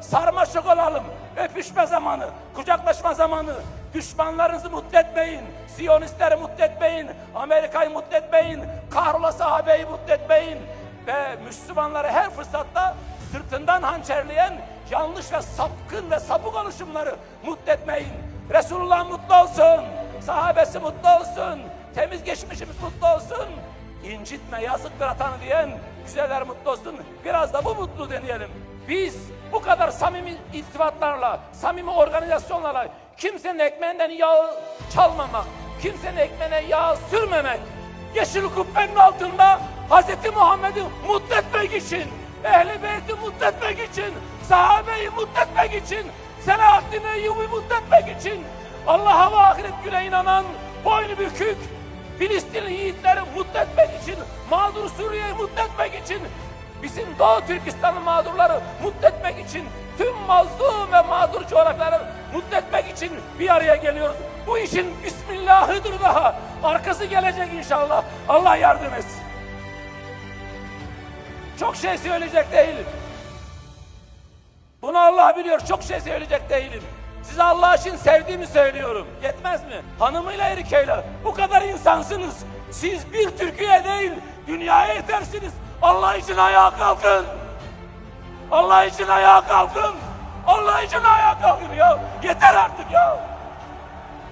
sarmaşık olalım. Öpüşme zamanı, kucaklaşma zamanı. Düşmanlarınızı mutlu etmeyin. Siyonistleri mutlu etmeyin. Amerika'yı mutlu etmeyin. Kahrolası sahabeyi mutlu etmeyin. Ve Müslümanları her fırsatta sırtından hançerleyen yanlış ve sapkın ve sapık oluşumları mutlu etmeyin. Resulullah mutlu olsun. Sahabesi mutlu olsun. Temiz geçmişimiz mutlu olsun. İncitme yazıktır atanı diyen güzeller mutlu olsun. Biraz da bu mutlu deneyelim. Biz bu kadar samimi iltifatlarla, samimi organizasyonlarla kimsenin ekmeğinden yağ çalmamak, kimsenin ekmeğine yağ sürmemek, yeşil kubbenin altında Hz. Muhammed'i mutlu etmek için, Ehl-i Beyt'i mutlu etmek için, sahabeyi mutlu etmek için, Selahaddin Eyyubi mutlu etmek için, Allah'a ve ahiret güne inanan, boynu bükük, Filistinli yiğitleri mutlu Suriye'yi mutlu etmek için, bizim Doğu Türkistan'ın mağdurları mutlu etmek için, tüm mazlum ve mağdur coğrafyaları mutlu etmek için bir araya geliyoruz. Bu işin Bismillahıdır daha. Arkası gelecek inşallah. Allah yardım etsin. Çok şey söyleyecek değilim. Bunu Allah biliyor. Çok şey söyleyecek değilim. Size Allah için sevdiğimi söylüyorum. Yetmez mi? Hanımıyla erkeğiyle. Bu kadar insansınız. Siz bir Türkiye değil, dünyaya yetersiniz. Allah için ayağa kalkın. Allah için ayağa kalkın. Allah için ayağa kalkın ya. Yeter artık ya.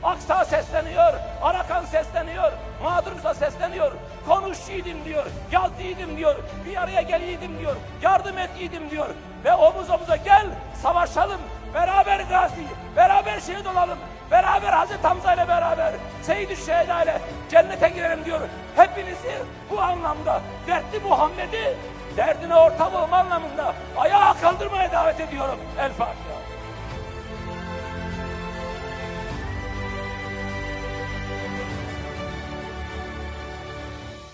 Aksa sesleniyor, Arakan sesleniyor, Mağdurumsa sesleniyor. Konuş yiğidim diyor, yaz yiğidim diyor, bir araya gel yiğidim diyor, yardım et yiğidim diyor. Ve omuz omuza gel, savaşalım, beraber gazi, beraber şehit olalım, beraber Hazreti Hamza ile beraber, Seyyid-i Şehda ile cennete girelim diyor. Hepinizi bu anlamda, dertli Muhammed'i derdine ortak olma anlamında ayağa kaldırmaya davet ediyorum. El Fatiha.